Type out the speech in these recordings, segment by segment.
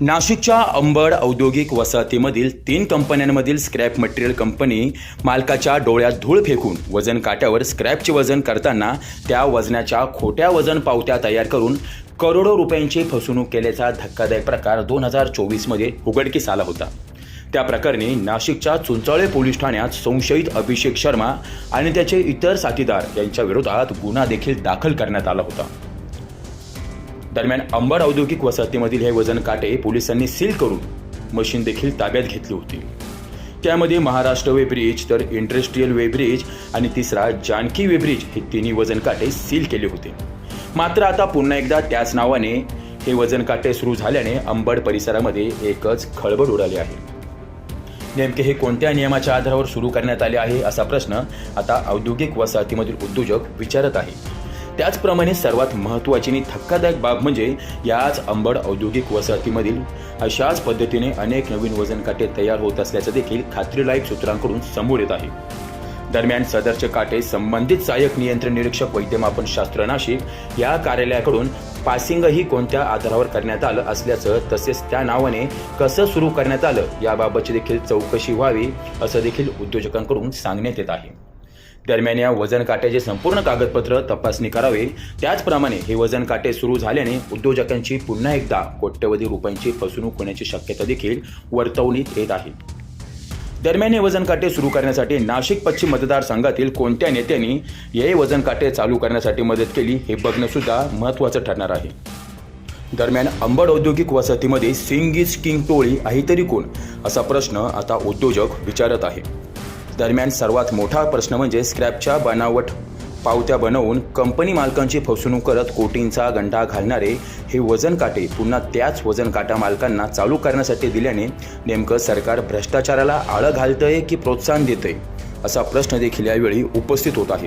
नाशिकच्या अंबड औद्योगिक वसाहतीमधील तीन कंपन्यांमधील स्क्रॅप मटेरियल कंपनी मालकाच्या डोळ्यात धूळ फेकून वजन काट्यावर स्क्रॅपचे वजन करताना त्या वजनाच्या खोट्या वजन पावत्या तयार करून करोडो रुपयांची फसवणूक केल्याचा धक्कादायक प्रकार दोन हजार चोवीसमध्ये उघडकीस आला होता. त्या प्रकरणी नाशिकच्या चुंचाळे पोलीस ठाण्यात संशयित अभिषेक शर्मा आणि त्याचे इतर साथीदार यांच्या विरोधात गुन्हा देखील दाखल करण्यात आला होता. दरम्यान अंबड औद्योगिक वसाहतीमधील हे वजन काटे पोलिसांनी सील करून मशीन देखील ताब्यात घेतली होती. त्यामध्ये महाराष्ट्र वे ब्रिज तर इंडस्ट्रीयल वे ब्रिज आणि तिसरा जानकी वे ब्रिज हे तिन्ही वजन काटे सील केले होते. मात्र आता पुन्हा एकदा त्याच नावाने हे वजन काटे सुरू झाल्याने अंबड परिसरामध्ये एकच खळबळ उडाली आहे. नेमके हे कोणत्या नियमाच्या आधारावर सुरू करण्यात आले आहे असा प्रश्न आता औद्योगिक वसाहतीमधील उद्योजक विचारत आहे. त्याचप्रमाणे सर्वात महत्त्वाची आणि धक्कादायक बाब म्हणजे याच अंबड औद्योगिक वसाहतीमधील अशाच पद्धतीने अनेक नवीन वजन काटे तयार होत असल्याचं देखील खात्रीलायक सूत्रांकडून समोर येत आहे. दरम्यान सदरचे काटे संबंधित सहाय्यक नियंत्रण निरीक्षक वैद्यमापन शास्त्र नाशिक या कार्यालयाकडून पासिंगही कोणत्या आधारावर करण्यात आलं असल्याचं तसेच त्या नावाने कसं सुरू करण्यात आलं याबाबतची देखील चौकशी व्हावी असं देखील उद्योजकांकडून सांगण्यात येत आहे. दरम्यान या वजन काट्याचे संपूर्ण कागदपत्र तपासणी करावे. त्याचप्रमाणे हे वजन काटे सुरू झाल्याने उद्योजकांची पुन्हा एकदा कोट्यवधी रुपयांची फसवणूक होण्याची शक्यता देखील वर्तवणीत येत आहे. दरम्यान हे वजन काटे सुरू करण्यासाठी नाशिक पश्चिम मतदारसंघातील कोणत्या नेत्यांनी हे वजन काटे चालू करण्यासाठी मदत केली हे बघणं सुद्धा महत्त्वाचं ठरणार आहे. दरम्यान अंबड औद्योगिक वसाहतीमध्ये सिंग इज किंग टोळी आहे तरी कोण? असा प्रश्न आता उद्योजक विचारत आहे. दरम्यान सर्वात मोठा प्रश्न म्हणजे स्क्रॅपच्या बनावट पावत्या बनवून कंपनी मालकांची फसवणूक करत कोटींचा गंडा घालणारे हे वजन काटे पुन्हा त्याच वजन काटा मालकांना चालू करण्यासाठी दिल्याने नेमकं सरकार भ्रष्टाचाराला आळं घालतंय की प्रोत्साहन देतंय? असा प्रश्न देखील यावेळी उपस्थित होत आहे.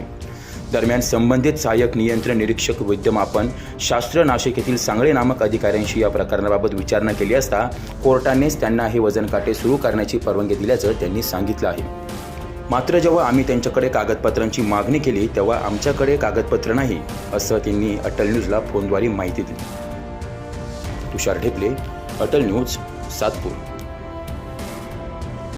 दरम्यान संबंधित सहाय्यक नियंत्रण निरीक्षक विद्यमापन शास्त्र नाशिक येथील सांगळे नामक अधिकाऱ्यांशी या प्रकरणाबाबत विचारणा केली असता कोर्टानेच त्यांना हे वजन काटे सुरू करण्याची परवानगी दिल्याचं त्यांनी सांगितलं आहे. मात्र जेव्हा आम्ही त्यांच्याकडे कागदपत्रांची मागणी केली तेव्हा आमच्याकडे कागदपत्र नाही असं त्यांनी अटल न्यूजला फोनद्वारे माहिती दिली. तुषार ढेपले अटल न्यूज सातपूर.